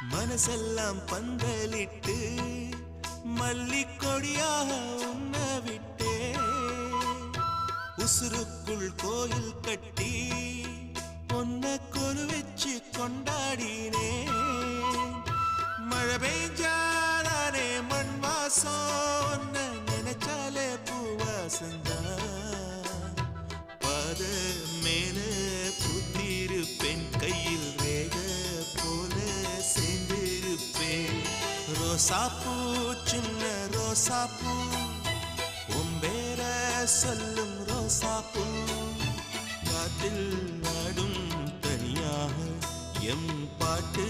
மனசெல்லாம் பந்தலிட்டு மல்லிக்கொடியாக உன்ன விட்டே உசுருக்குள் கோயில் கட்டி பொன்ன கொலு வச்சு கொண்டாடினே. ரோசாப்பூ சின்ன ரோசாப்பூ. உம்பேர சொல்லும் ரோசாப்பூ. காத்தில் நாடும் தனியாக எம் பாட்டு